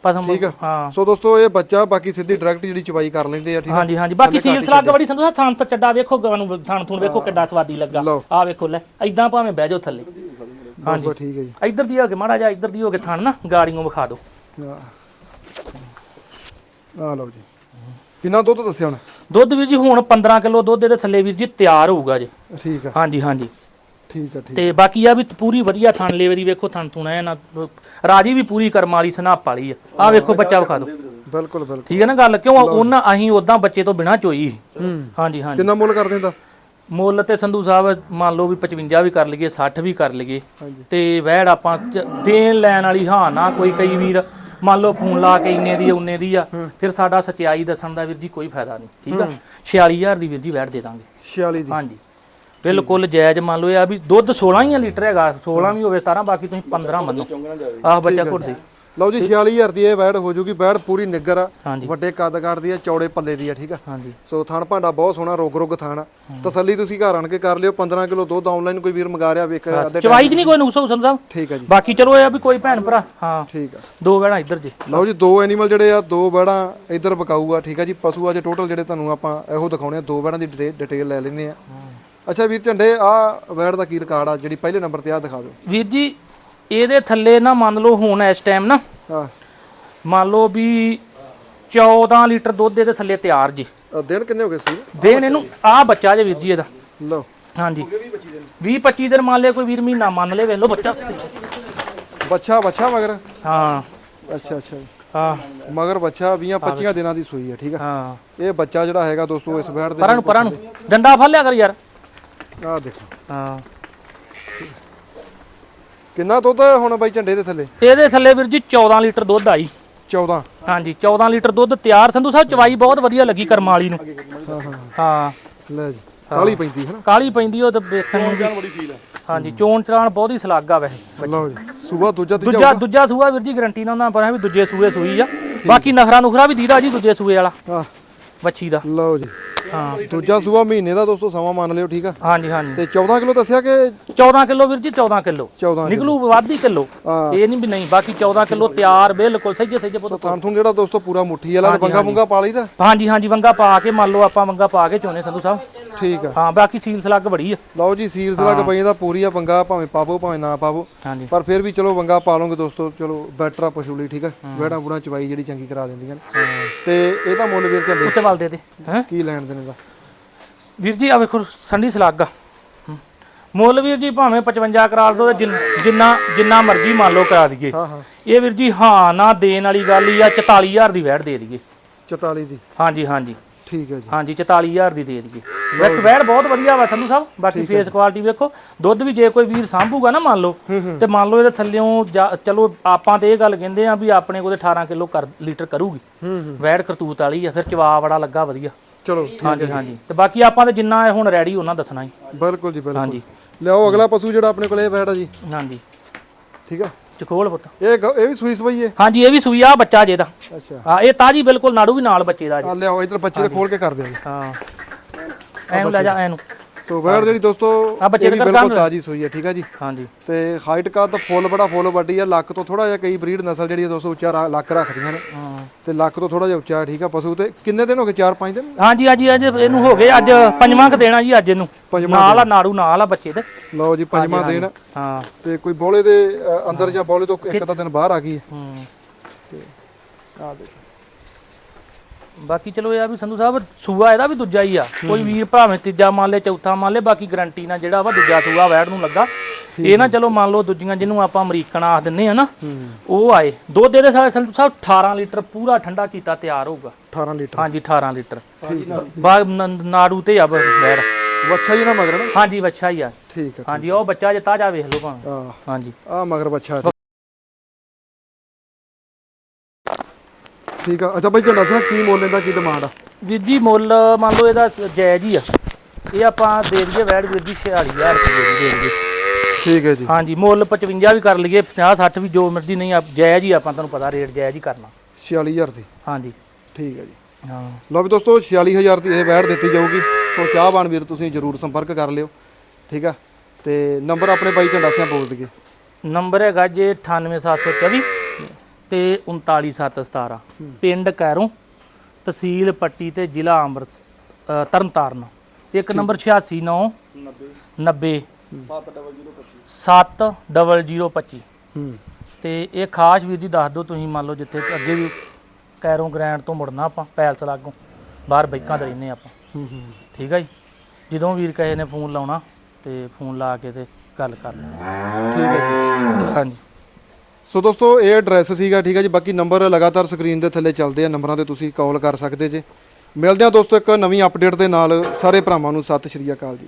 ਪਸਮ ਠੀਕ ਆ। ਹਾਂ। ਸੋ ਦੋਸਤੋ ਇਹ ਬੱਚਾ ਬਾਕੀ ਸਿੱਧੀ ਡਾਇਰੈਕਟ ਜਿਹੜੀ ਚਵਾਈ ਕਰ ਲੈਂਦੇ ਆ ਠੀਕ ਆ? ਹਾਂਜੀ ਹਾਂਜੀ। ਬਾਕੀ ਸੀਲ ਸਲਾਗ ਬੜੀ ਸੰਤੋਸ਼ਾ ਥਾਂ ਤੋਂ ਚੱਡਾ ਵੇਖੋ ਗਾਂ ਨੂੰ ਥਾਂ ਥੂਣ ਵੇਖੋ ਕਿੱਡਾ ਸਵਾਦੀ ਲੱਗਾ। ਲਓ। ਆ ਵੇਖੋ ਲੈ ਐਦਾਂ ਭਾਵੇਂ ਬਹਿ ਜਾਓ ਥੱਲੇ। ਹਾਂਜੀ। ਬਸ ਠੀਕ ਹੈ ਜੀ। ਇੱਧਰ ਦੀ ਹੋ ਕੇ ਮਾੜਾ ਜਿਹਾ ਇੱਧਰ ਦੀ ਹੋ ਕੇ ਥਣ ਨਾ ਗਾੜੀਆਂ ਵਿਖਾ ਦਿਓ। ਆ ਲਓ ਜੀ। ਕਿੰਨਾ ਦੁੱਧ ਦੱਸਿਆ ਹੁਣ? ਦੁੱਧ ਵੀਰ ਜੀ ਹੁਣ 15 ਕਿਲੋ ਦੁੱਧ ਇਹਦੇ ਥੱਲੇ ਵੀਰ ਜੀ ਤਿਆਰ ਹੋਊਗਾ ਜੀ। ਠੀਕ ਆ। ਹਾਂਜੀ ਹਾਂਜੀ। ਠੀਕ ਠੀਕ ਤੇ ਬਾਕੀ ਆ ਵੀ ਪੂਰੀ ਵਧੀਆ ਥਣ ਲੇਵਰੀ ਵੇਖੋ ਥਣ ਤੁਣਾ ਹੈ ਨਾ ਰਾਜੀ ਵੀ ਪੂਰੀ ਕਰਮ ਵਾਲੀ ਸਨਾਪ ਵਾਲੀ ਆ। ਆ ਵੇਖੋ ਬੱਚਾ ਵਿਖਾ ਦਿਓ। ਬਿਲਕੁਲ ਬਿਲਕੁਲ। ਠੀਕ ਹੈ ਨਾ ਗੱਲ? ਕਿਉਂ? ਉਹਨਾਂ ਅਸੀਂ ਉਦਾਂ ਬੱਚੇ ਤੋਂ ਬਿਨਾ ਚੋਈ। ਹਾਂਜੀ ਹਾਂਜੀ। ਕਿੰਨਾ ਮੁੱਲ ਕਰ ਦਿੰਦਾ? ਮੁੱਲ ਤੇ ਸੰਧੂ ਸਾਹਿਬ ਮੰਨ ਲਓ ਵੀ 55 ਵੀ ਕਰ ਲਈਏ 60 ਵੀ ਕਰ ਲਈਏ। ਤੇ ਵਹਿੜ ਆਪਾਂ ਦੇਣ ਲੈਣ ਵਾਲੀ ਹਾਂ ਨਾ ਕੋਈ ਕਈ ਵੀਰ ਮੰਨ ਲਓ ਫੋਨ ਲਾ ਕੇ ਇੰਨੇ ਦੀ ਉਨੇ ਦੀ ਆ ਫਿਰ ਸਾਡਾ ਸਚਾਈ ਦੱਸਣ ਦਾ ਵੀਰ ਜੀ ਕੋਈ ਫਾਇਦਾ ਨਹੀਂ ਠੀਕ ਆ? 46000 ਦੀ ਵੀਰ ਜੀ ਵਹਿੜ ਦੇ ਦਾਂਗੇ। 46 ਦੀ। ਹਾਂਜੀ। ਬਿਲਕੁਲ ਜਾਇਜ਼ ਮੰਨ ਲਓ ਇਹ ਆ ਵੀ ਦੁੱਧ 16 ਹੀ ਆ ਲੀਟਰ ਹੈਗਾ 16 ਵੀ ਹੋਵੇ 17 ਬਾਕੀ ਤੁਸੀਂ 15 ਮੰਨੋ। ਆਹ ਬੱਚਾ ਘੁੱਟ ਦੇ ਲਓ ਜੀ 46000 ਦੀ ਇਹ ਵੈੜ ਹੋ ਜੂਗੀ ਵੈੜ ਪੂਰੀ ਨਿੱਗਰ ਆ। ਵੱਡੇ ਕੱਦ ਕਾਠ ਦੀ ਆ ਚੌੜੇ ਪੱਲੇ ਦੀ ਆ ਠੀਕ ਆ। ਹਾਂਜੀ। ਸੋ ਥਣ ਭਾਂਡਾ ਬਹੁਤ ਸੋਹਣਾ ਰੋਗ ਰੋਗ ਥਣ ਆ। ਤਸੱਲੀ ਤੁਸੀਂ ਘਰ ਆਣ ਕੇ ਕਰ ਲਿਓ 15 ਕਿਲੋ ਦੁੱਧ ਆਨਲਾਈਨ ਕੋਈ ਵੀਰ ਮੰਗਾ ਰਿਹਾ ਵੇਖ ਅੱਧੇ ਚਵਾਈ ਚ। ਨਹੀਂ ਕੋਈ ਨੁਕਸ ਹੋ ਸੰਧੂ ਸਾਹਿਬ? ਠੀਕ ਆ ਜੀ। ਬਾਕੀ ਚਲੋ ਇਹ ਆ ਵੀ ਕੋਈ ਭੈਣ ਭਰਾ ਹਾਂ। ਠੀਕ ਆ। ਦੋ ਵਹਿੜਾਂ ਇੱਧਰ ਜੇ। ਲਓ ਜੀ ਦੋ ਐਨੀਮਲ ਜਿਹੜੇ ਆ ਦੋ ਵੈੜਾਂ ਇੱਧਰ ਬਕਾਊ ਆ ਠੀਕ ਆ ਜੀ। ਪਸ਼ੂ ਆ ਜੇ ਟੋਟਲ ਜਿਹੜੇ ਤੁਹਾਨੂੰ ਆਪਾਂ ਇਹੋ ਦਿਖਾਉਣੇ ਆ ਦੋ ਵੈੜਾਂ ਦੀ ਡਿਟੇਲ ਲੈ ਲੈਨੇ ਆ। ਅੱਛਾ ਵੀਰ ਝੰਡੇ ਆ ਵੈੜ ਦਾ ਕੀ ਰਿਕਾਰਡ ਆ? ਜਿਹੜੀ ਪਹਿਲੇ ਨੰਬਰ ਤੇ ਆ ਦਿਖਾ ਦਿਓ। ਵੀਰ ਜੀ ਇਹਦੇ ਥੱਲੇ ਨਾ ਮੰਨ ਲਓ ਹੁਣ ਇਸ ਟਾਈਮ ਨਾ ਆ ਮੰਨ ਲਓ ਵੀ 14 ਲੀਟਰ ਦੁੱਧ ਇਹਦੇ ਥੱਲੇ ਤਿਆਰ ਜੀ। ਦਿਨ ਕਿੰਨੇ ਹੋ ਗਏ ਸੀ? ਦੇਣ ਇਹਨੂੰ ਆ ਬੱਚਾ ਜੇ ਵੀਰ ਜੀ ਇਹਦਾ। ਲਓ। ਹਾਂਜੀ। 20 25 ਦਿਨ ਮੰਨ ਲਿਆ ਕੋਈ ਵੀਰ ਮਹੀਨਾ ਮੰਨ ਲੇ ਵੇਖ ਲਓ ਬੱਚਾ। ਬੱਚਾ ਬੱਚਾ ਮਗਰ? ਹਾਂ। ਅੱਛਾ ਅੱਛਾ। ਜੀ। ਹਾਂ। ਮਗਰ ਬੱਚਾ 20 25 ਦਿਨਾਂ ਦੀ ਸੂਈ ਆ ਠੀਕ ਆ? ਹਾਂ। ਇਹ ਬੱਚਾ ਜਿਹੜਾ ਹੈਗਾ ਦੋਸਤੋ ਇਸ ਵੈੜ ਦੇ ਪਰਾਂ ਨੂੰ ਪਰਾਂ ਨੂੰ। ਡੰਡਾ ਫੜ ਲਿਆ ਕਰ ਯਾਰ। ਆ ਦੇਖੋ। ਹਾਂ। ਕਿੰਨਾ ਦੁੱਧ ਹੁਣ ਬਾਈ ਝੰਡੇ ਦੇ ਥੱਲੇ? ਇਹਦੇ ਥੱਲੇ ਵੀਰ ਜੀ 14 ਲੀਟਰ ਦੁੱਧ ਆਈ। 14 ਹਾਂਜੀ 14 ਲੀਟਰ ਦੁੱਧ ਤਿਆਰ। ਸੰਧੂ ਸਾਹਿਬ ਚਵਾਈ ਬਹੁਤ ਵਧੀਆ ਲੱਗੀ ਕਰਮ ਵਾਲੀ ਨੂੰ। ਹਾਂ ਹਾਂ। ਹਾਂ। ਲੈ ਜੀ ਕਾਲੀ ਪੈਂਦੀ ਹੈ ਕਾਲੀ ਪੈਂਦੀ ਉਹ ਤੇ ਵੇਖਣ ਨੂੰ ਵੀ- ਹਾਂਜੀ ਚੋਣ ਚਲਾਣ ਬਹੁਤ ਹੀ ਸਲਾਗਾ ਵੈਸੇ। ਨਾ ਲਓ ਜੀ ਸੂਆ ਦੂਜਾ ਤੀਜਾ ਦੂਜਾ ਦੂਜਾ ਸੂਆ ਵੀਰ ਜੀ ਗਰੰਟੀ ਨਾਲ ਉਹਨਾਂ ਪਰ ਵੀ ਦੂਜੇ ਸੂਏ ਸੂਈ ਆ। ਬਾਕੀ ਨਖਰਾ ਨੁਖਰਾ ਵੀ ਦੀਦਾ ਜੀ ਦੂਜੇ ਸੂਏ ਵਾਲਾ। ਆ ਬੱਚੀ ਦਾ। ਲਓ ਜੀ। ਹਾਂ। ਦੂਜਾ ਸੂਆ ਮਹੀਨੇ ਦਾ ਦੋਸਤੋ ਸਮਾਂ ਮੰਨ ਲਿਓ ਠੀਕ ਆ? ਹਾਂਜੀ ਹਾਂਜੀ। ਤੇ 14 ਕਿਲੋ ਦੱਸਿਆ ਕਿ 14 ਕਿਲੋ ਵੀਰ ਜੀ 14 ਕਿਲੋ। 14 ਨਿਕਲੂ ਵੱਧ ਕਿਲੋ। ਹਾਂ। ਇਹ ਨਹੀਂ ਵੀ ਨਹੀਂ ਬਾਕੀ 14 ਕਿਲੋ ਤਿਆਰ ਬਿਲਕੁਲ ਸਹੀ ਸਹੀ ਪੁੱਤ। ਥਣ ਥੁਣ ਜਿਹੜਾ ਦੋਸਤੋ ਪੂਰਾ ਮੁੱਠੀ ਵਾਲਾ ਤੇ ਬੰਗਾ ਪਾ ਲਈਦਾ? ਹਾਂਜੀ ਹਾਂਜੀ ਵੰਗਾ ਪਾ ਕੇ ਮੰਨ ਲਓ ਆਪਾਂ ਵੰਗਾ ਪਾ ਕੇ ਚੋਨੇ ਸੰਧੂ ਸਾਹਿਬ। ਠੀਕ ਆ। ਹਾਂ ਬਾਕੀ ਸੀਲ ਸਲੱਗ ਬੜੀ ਆ। ਲਓ ਜੀ ਸੀਲਸ ਲੱਗ ਪਈ ਦਾ ਪੂਰੀ ਆ ਬੰਗਾ ਭਾਵੇਂ ਪਾਵੋ ਭਾਵੇਂ ਨਾ ਪਾਵੋ। ਹਾਂਜੀ। ਪਰ ਫਿਰ ਵੀ ਚਲੋ ਬੰਗਾ ਪਾ ਲਓਗੇ ਦੋਸਤੋ ਚਲੋ ਬੈਟਰ ਆ ਪਸ਼ੂ ਲਈ ਠੀਕ ਆ? ਵੇੜਾ ਬੁੜਾ ਚਵਾਈ ਜਿਹੜੀ ਚੰਗੀ ਕਰਾ ਦਿੰਦੀਆਂ ਨੇ। ਤੇ ਇਹਦਾ ਮੁੱਲ ਵੀਰ ਝੰਡੇ ਉੱਤੇ ਵੱਲ ਦੇ ਦੇ ਹੈ? ਕੀ ਲੈਣ ਦੇਣੇ ਦਾ? ਵੀਰ ਜੀ ਆ ਵੇਖੋ ਸੰਡੀ ਸਲੱਗ ਆ। ਮੁੱਲ ਵੀਰ ਜੀ ਭਾਵੇਂ 55 ਕਰਾ ਦੋ ਜਿੰਨ- ਜਿੰਨਾ ਮਰਜ਼ੀ ਮੰਨ ਲਓ ਕਰਾ ਦਈਏ। ਇਹ ਵੀਰ ਜੀ ਹਾਂ ਨਾ ਦੇਣ ਵਾਲੀ ਗੱਲ ਹੀ ਆ 44000 ਦੀ ਵੈੜ ਦੇ ਦਈਏ। 44 ਦੀ। ਹਾਂਜੀ ਹਾਂਜੀ। ਠੀਕ ਹੈ ਜੀ। ਹਾਂਜੀ 44000 ਦੀ ਦੇ ਦਈਏ। ਵੇਖ ਵੈੜ ਬਹੁਤ ਵਧੀਆ ਵਾ ਸੰਧੂ ਸਾਹਿਬ। ਬਾਕੀ ਫੇਸ ਕੁਆਲਿਟੀ ਵੇਖੋ ਦੁੱਧ ਵੀ ਜੇ ਕੋਈ ਵੀਰ ਸਾਂਭੂਗਾ ਨਾ ਮੰਨ ਲਓ ਤੇ ਮੰਨ ਲਓ ਇਹਦੇ ਥੱਲਿਓਂ ਜਾ- ਚਲੋ ਆਪਾਂ ਤੇ ਇਹ ਗੱਲ ਕਹਿੰਦੇ ਆ ਵੀ ਆਪਣੇ ਕੋਲ 18 ਕਿਲੋ ਕਰ ਲੀਟਰ ਕਰੂਗੀ। ਵੈੜ ਕਰਤੂਤ ਵਾਲੀ ਆ ਫਿਰ ਚਵਾ ਬੜਾ ਲੱਗਾ ਵਧੀਆ। ਚਲੋ ਹਾਂਜੀ ਹਾਂਜੀ। ਤੇ ਬਾਕੀ ਆਪਾਂ ਤੇ ਜਿੰਨਾ ਹੁਣ ਰੈਡੀ ਉਹਨਾਂ ਦੱਸਣਾ ਹੀ ਬਿਲਕੁਲ ਜੀ ਬਿਲਕੁਲ। ਹਾਂਜੀ। ਲਿਆਓ ਅਗਲਾ ਪਸ਼ੂ ਜਿਹੜਾ ਆਪਣੇ ਕੋਲੇ ਇਹ ਜੀ। ਹਾਂਜੀ। ਠੀਕ ਆ? ਚਖੋਲ ਪੁੱਤ। ਇਹ ਗ- ਇਹ ਵੀ ਸੂਈ ਸਵਈ ਹੈ ਹਾਂਜੀ ਇਹ ਵੀ ਸੂਈ ਆ ਬੱਚਾ ਜੇ ਦਾ ਅੱਛਾ। ਹਾਂ ਇਹ ਤਾਜੀ ਬਿਲਕੁਲ ਨਾੜੂ ਵੀ ਨਾਲ ਬੱਚੇ ਦਾ ਜੀ ਆ ਲਿਆਓ ਇਧਰ ਬੱਚੇ ਦੇ ਖੋਲ ਕੇ ਕਰ ਦਿਆਂਗੇ ਹਾਂ। ਐਨੂੰ ਲੈ ਜਾ ਐਨੂੰ ਸੋ ਵੈੜ ਜਿਹੜੀ ਦੋਸਤੋ ਆ ਬੱਚੇ ਦੇ ਬਿਲਕੁਲ। ਤਾਜੀ ਸੂਈ ਹੈ ਠੀਕ ਆ ਜੀ? ਹਾਂਜੀ। ਤੇ ਹਾਈਟ ਕੱਦ ਫੁੱਲ ਬੜਾ ਫੁੱਲ ਵੱਡੀ ਆ ਲੱਕ ਤੋਂ ਥੋੜਾ ਜਿਹਾ ਕਈ ਬਰੀਡ ਨਸਲ ਜਿਹੜੀ ਆ ਦੋਸਤੋ ਉੱਚਾ ਲੱਕ ਰੱਖਦੀਆਂ ਨੇ। ਹਾਂ। ਤੇ ਲੱਕ ਤੋਂ ਥੋੜਾ ਜਿਹਾ ਉੱਚਾ ਠੀਕ ਆ ਪਸ਼ੂ ਤੇ। ਕਿੰਨੇ ਦਿਨ ਹੋ ਗਏ 4-5 ਦਿਨ? ਹਾਂਜੀ ਹਾਂਜੀ ਅੱਜ ਇਹਨੂੰ ਹੋ ਗਏ ਅੱਜ ਪੰਜਵਾਂ ਕ ਦੇਣਾ ਜੀ ਅੱਜ ਇਹਨੂੰ। ਨਾਲ ਆ ਨਾੜੂ ਨਾਲ ਆ ਬੱਚੇ ਦੇ। ਲਓ ਜੀ ਪੰਜਵਾਂ ਦਿਨ। ਹਾਂ। ਤੇ ਕੋਈ ਬੋਲੇ ਦੇ ਅੰਦਰ ਜਾਂ ਬੋਲੇ ਤੋਂ ਇੱਕ ਤਾਂ ਦਿਨ ਬਾਹਰ ਆ ਗਈ ਹੈ। ਹੂੰ। ਆ ਦੇਖੋ। ਬਾਕੀ ਚਲੋ ਇਹ ਆ ਵੀ ਸੰਧੂ ਸਾਹਿਬ ਸੂਆ ਇਹਦਾ ਵੀ ਦੂਜਾ ਹੀ ਆ। ਕੋਈ ਵੀਰ ਭਾਵੇਂ ਤੀਜਾ ਮੰਨ ਲੇ ਚੌਥਾ ਮੰਨ ਲੇ ਬਾਕੀ ਗਰੰਟੀ ਨਾਲ ਜਿਹੜਾ ਵਾ ਦੂਜਾ ਸੂਆ ਵੈੜ ਨੂੰ ਲੱਗਾ। ਇਹ ਨਾ ਚਲੋ ਮੰਨ ਲਓ ਦੂਜੀਆਂ ਜਿਹਨੂੰ ਆਪਾਂ ਅਮਰੀਕਨ ਆਖ ਦਿੰਨੇ ਆ ਨਾ ਉਹ ਆਏ। ਦੁੱਧ ਇਹਦੇ ਸਾਰੇ ਸੰਧੂ ਸਾਹਿਬ 18 ਲੀਟਰ ਪੂਰਾ ਠੰਡਾ ਕੀਤਾ ਤਿਆਰ ਹੋਊਗਾ। 18 ਲੀਟਰ। ਹਾਂਜੀ 18 ਲੀਟਰ। ਬਾ ਨ- ਨਾੜੂ ਤੇ ਆ ਬ- ਵੈੜ ਵੱਛਾ ਜੀ ਨਾ ਮਗਰ ਨਾ? ਹਾਂਜੀ ਬੱਚਾ ਹੀ ਆ। ਠੀਕ ਹੈ ਹਾਂਜੀ ਉਹ ਬੱਚਾ ਜੇ ਤਾਜਾ ਵੇਖ ਲਓ ਭਾਵੇਂ। ਆ ਹਾਂਜੀ। ਆ ਮਗਰ ਬੱਚਾ ਠੀਕ ਆ। ਅੱਛਾ ਬਾਈ ਜੀ ਦੱਸਣਾ ਕੀ ਮੁੱਲ ਇਹਦਾ ਕੀ ਡਿਮਾਂਡ ਆ? ਵੀਰ ਜੀ ਮੁੱਲ ਮੰਨ ਲਓ ਇਹਦਾ ਜਾਇਜ਼ ਹੀ ਆ। ਇਹ ਆਪਾਂ ਦੇ ਦਈਏ ਵੈੜ ਵੀਰ ਜੀ 46000 ਰੁਪਏ ਦੀ ਦੇ ਦਈਏ। ਠੀਕ ਹੈ ਜੀ। ਹਾਂਜੀ ਮੁੱਲ 55 ਵੀ ਕਰ ਲਈਏ 50 60 ਵੀ ਜੋ ਮਰਜ਼ੀ ਨਹੀਂ ਆ ਜਾਇਜ਼ ਹੀ ਆਪਾਂ ਤੁਹਾਨੂੰ ਪਤਾ ਰੇਟ ਜਾਇਜ਼ ਹੀ ਕਰਨਾ। 46000 ਦੀ? ਹਾਂਜੀ। ਠੀਕ ਹੈ ਜੀ। ਹਾਂ। ਲਓ ਵੀ ਦੋਸਤੋ 46000 ਦੀ ਇਹ ਵੈੜ ਦਿੱਤੀ ਜਾਊਗੀ। ਸੋ ਚਾਹਵਾਨ ਵੀਰ ਤੁਸੀਂ ਜਰੂਰ ਸੰਪਰਕ ਕਰ ਲਿਓ। ਠੀਕ ਆ। ਤੇ ਨੰਬਰ ਆਪਣੇ ਬਾਈ ਝੰਡਾ ਸਿਆਂ ਬੋਲ ਦਈਏ। ਨੰਬਰ ਹੈਗਾ ਜੇ 98724 ਤੇ 39717 ਪਿੰਡ ਕੈਰੋਂ ਤਹਿਸੀਲ ਪੱਟੀ ਤੇ ਜ਼ਿਲ੍ਹਾ ਅੰਮ੍ਰਿਤ ਤਰਨਤਾਰਨ। ਇੱਕ ਨੰਬਰ 869 90 7025 ਹੂੰ। ਤੇ ਇਹ ਖਾਸ ਵੀਰ ਜੀ ਦੱਸ ਦਿਓ ਤੁਸੀਂ ਮੰਨ ਲਓ ਜਿੱਥੇ ਅੱਗੇ ਵੀ ਕੈਰੋਂ ਗ੍ਰੈਂਡ ਤੋਂ ਮੁੜਨਾ ਆਪਾਂ ਪੈਲਸ ਲਾਗੋਂ ਬਾਹਰ ਬਾਈਕਾਂ ਤੇ ਰਹਿੰਦੇ ਆਪਾਂ। ਹੂੰ ਹੂੰ। ਠੀਕ ਆ ਜੀ? ਜਦੋਂ ਵੀਰ ਕਹੇ ਨੇ ਫੋਨ ਲਾਉਣਾ ਤੇ ਫੋਨ ਲਾ ਕੇ ਤੇ ਗੱਲ ਕਰ ਲਓ ਠੀਕ ਹੈ ਜੀ। ਹਾਂਜੀ। ਸੋ ਦੋਸਤੋ, ਇਹ ਐਡਰੈਸ ਸੀਗਾ, ਠੀਕ ਹੈ ਜੀ। ਬਾਕੀ ਨੰਬਰ ਲਗਾਤਾਰ ਸਕਰੀਨ ਦੇ ਥੱਲੇ ਚੱਲਦੇ ਆ। ਨੰਬਰਾਂ ਤੇ ਤੁਸੀਂ ਕਾਲ ਕਰ ਸਕਦੇ ਜੇ। ਮਿਲਦੇ ਆ ਦੋਸਤੋ ਇੱਕ ਨਵੀਂ ਅਪਡੇਟ ਦੇ ਨਾਲ। ਸਾਰੇ ਭਰਾਵਾਂ ਨੂੰ ਸਤਿ ਸ਼੍ਰੀ ਅਕਾਲ ਜੀ।